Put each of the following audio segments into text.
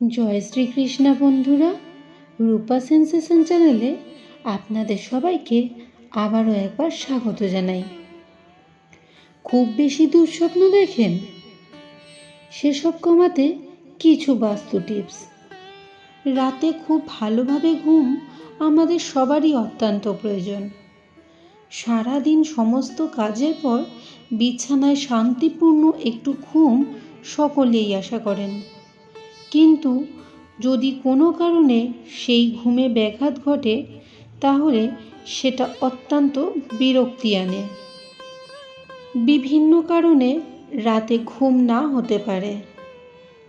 জয় শ্রীকৃষ্ণা বন্ধুরা, রূপা সেন্সেশন চ্যানেলে আপনাদের সবাইকে আবারও একবার স্বাগত জানাই। খুব বেশি দুঃস্বপ্ন দেখেন? সেসব কমাতে কিছু বাস্তু টিপস। রাতে খুব ভালোভাবে ঘুম আমাদের সবারই অত্যন্ত প্রয়োজন। সারাদিন সমস্ত কাজের পর বিছানায় শান্তিপূর্ণ একটু ঘুম সকলেই আশা করেন। কিন্তু যদি কোনো কারণে সেই ঘুমে ব্যাঘাত ঘটে, তাহলে সেটা অত্যন্ত বিরক্তি আনে। বিভিন্ন কারণে রাতে ঘুম না হতে পারে।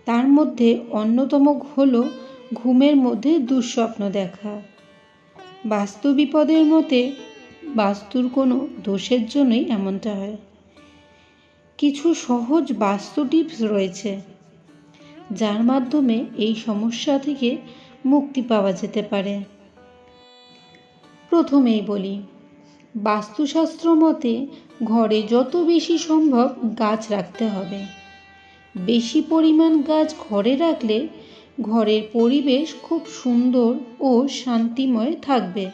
তার মধ্যে অন্যতম হল ঘুমের মধ্যে দুঃস্বপ্ন দেখা। বাস্তু বিপদের মতে বাস্তুর কোনো দোষের জন্যই এমনটা হয়। কিছু সহজ বাস্তু টিপস রয়েছে। যার মাধ্যমে এই সমস্যা থেকে মুক্তি পাওয়া যেতে পারে। প্রথমেই বলি, বাস্তুশাস্ত্র মতে ঘরে যত বেশি সম্ভব গাছ রাখতে হবে। বেশি পরিমাণ গাছ ঘরে রাখলে ঘরের পরিবেশ খুব সুন্দর ও শান্তিময় থাকবে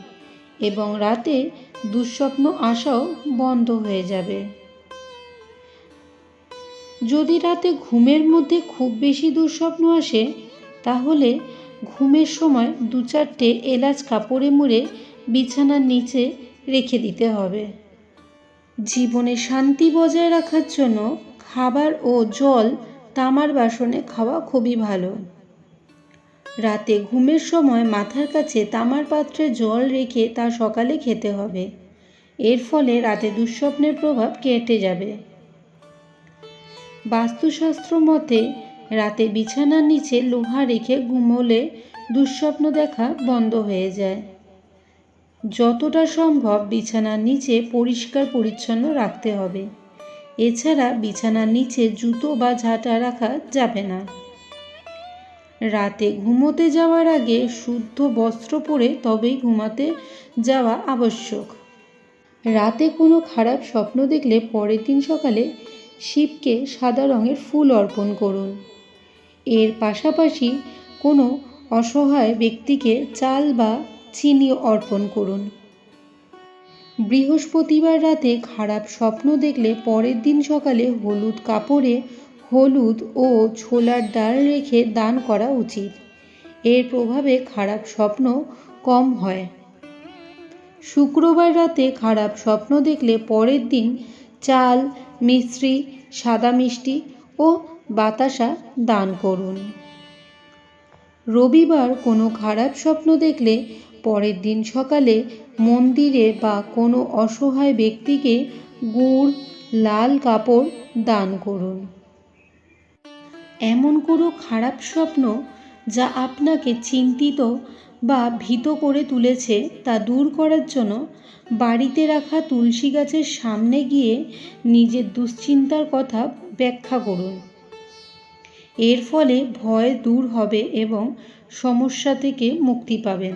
এবং রাতে দুঃস্বপ্ন আসাও বন্ধ হয়ে যাবে। যদি রাতে ঘুমের মধ্যে খুব বেশি দুঃস্বপ্ন আসে, তাহলে ঘুমের সময় দু চারটে এলাচ কাপড়ে মুড়ে বিছানার নিচে রেখে দিতে হবে। জীবনে শান্তি বজায় রাখার জন্য খাবার ও জল তামার বাসনে খাওয়া খুবই ভালো। রাতে ঘুমের সময় মাথার কাছে তামার পাত্রে জল রেখে তা সকালে খেতে হবে। এর ফলে রাতে দুঃস্বপ্নের প্রভাব কেটে যাবে। বাস্তুশাস্ত্র মতে, রাতে বিছানার নিচে লোহা রেখে ঘুমোলে দুঃস্বপ্ন দেখা বন্ধ হয়ে যায়। যতটা সম্ভব বিছানার নিচে পরিষ্কার পরিচ্ছন্ন রাখতে হবে। এছাড়া বিছানার নিচে জুতো বা ঝাঁটা রাখা যাবে না। রাতে ঘুমোতে যাওয়ার আগে শুদ্ধ বস্ত্র পরে তবেই ঘুমাতে যাওয়া আবশ্যক। রাতে কোনো খারাপ স্বপ্ন দেখলে পরের দিন সকালে শিবকে সাদা রঙের ফুল অর্পণ করুন। এর পাশাপাশি কোনো অসহায় ব্যক্তিকে চাল বা চিনি অর্পণ করুন। বৃহস্পতিবার রাতে খারাপ স্বপ্ন দেখলে পরের দিন সকালে হলুদ কাপড়ে হলুদ ও ছোলার ডাল রেখে দান করা উচিত। এর প্রভাবে খারাপ স্বপ্ন কম হয়। শুক্রবার রাতে খারাপ স্বপ্ন দেখলে পরের দিন চাল মিশ্রি সাদা মিষ্টি ও বাতাসা দান করুন। রবিবার কোনো খারাপ স্বপ্ন দেখলে পরের দিন সকালে মন্দিরে বা কোনো অসহায় ব্যক্তিকে গুড়, লাল কাপড় দান করুন। এমন কোনো খারাপ স্বপ্ন যা আপনাকে চিন্তিত বা ভীত করে তুলেছে তা দূর করার জন্য বাড়িতে রাখা তুলসী গাছের সামনে গিয়ে নিজের দুশ্চিন্তার কথা ব্যাখ্যা করুন। এর ফলে ভয় দূর হবে এবং সমস্যা থেকে মুক্তি পাবেন।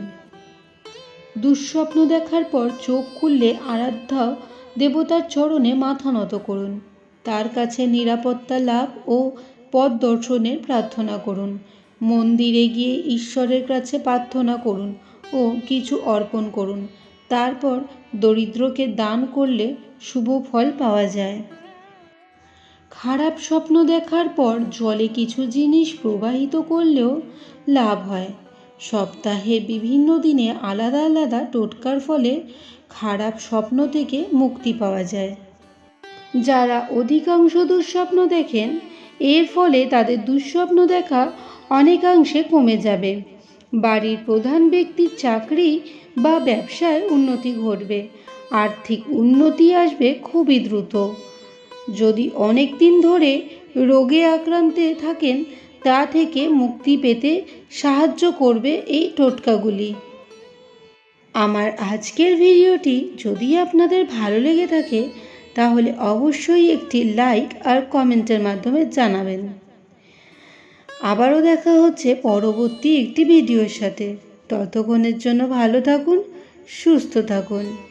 দুঃস্বপ্ন দেখার পর চোখ খুললে আরাধ্যা দেবতার চরণে মাথা নত করুন। তার কাছে নিরাপত্তা লাভ ও পথ দর্শনের প্রার্থনা করুন। মন্দিরে গিয়ে ঈশ্বরের কাছে প্রার্থনা করুন ও কিছু অর্পণ করুন। তারপর দরিদ্রকে দান করলে শুভ ফল পাওয়া যায়। খারাপ স্বপ্ন দেখার পর জলে কিছু জিনিস প্রবাহিত করলেও লাভ হয়। সপ্তাহে বিভিন্ন দিনে আলাদা আলাদা টোটকার ফলে খারাপ স্বপ্ন থেকে মুক্তি পাওয়া যায়। যারা অধিকাংশ দুঃস্বপ্ন দেখেন, এর ফলে তাদের দুঃস্বপ্ন দেখা অনেকাংশে কমে যাবে। বাড়ির প্রধান ব্যক্তির চাকরি বা ব্যবসায় উন্নতি ঘটবে। আর্থিক উন্নতি আসবে খুবই দ্রুত। যদি অনেক দিন ধরে রোগে আক্রান্তে থাকেন, তা থেকে মুক্তি পেতে সাহায্য করবে এই টোটকাগুলি। আমার আজকের ভিডিওটি যদি আপনাদের ভালো লেগে থাকে, তাহলে অবশ্যই একটি লাইক আর কমেন্টের মাধ্যমে জানাবেন। আবারও দেখা হচ্ছে পরবর্তী একটি ভিডিওর সাথে। ততক্ষণের জন্য ভালো থাকুন সুস্থ থাকুন।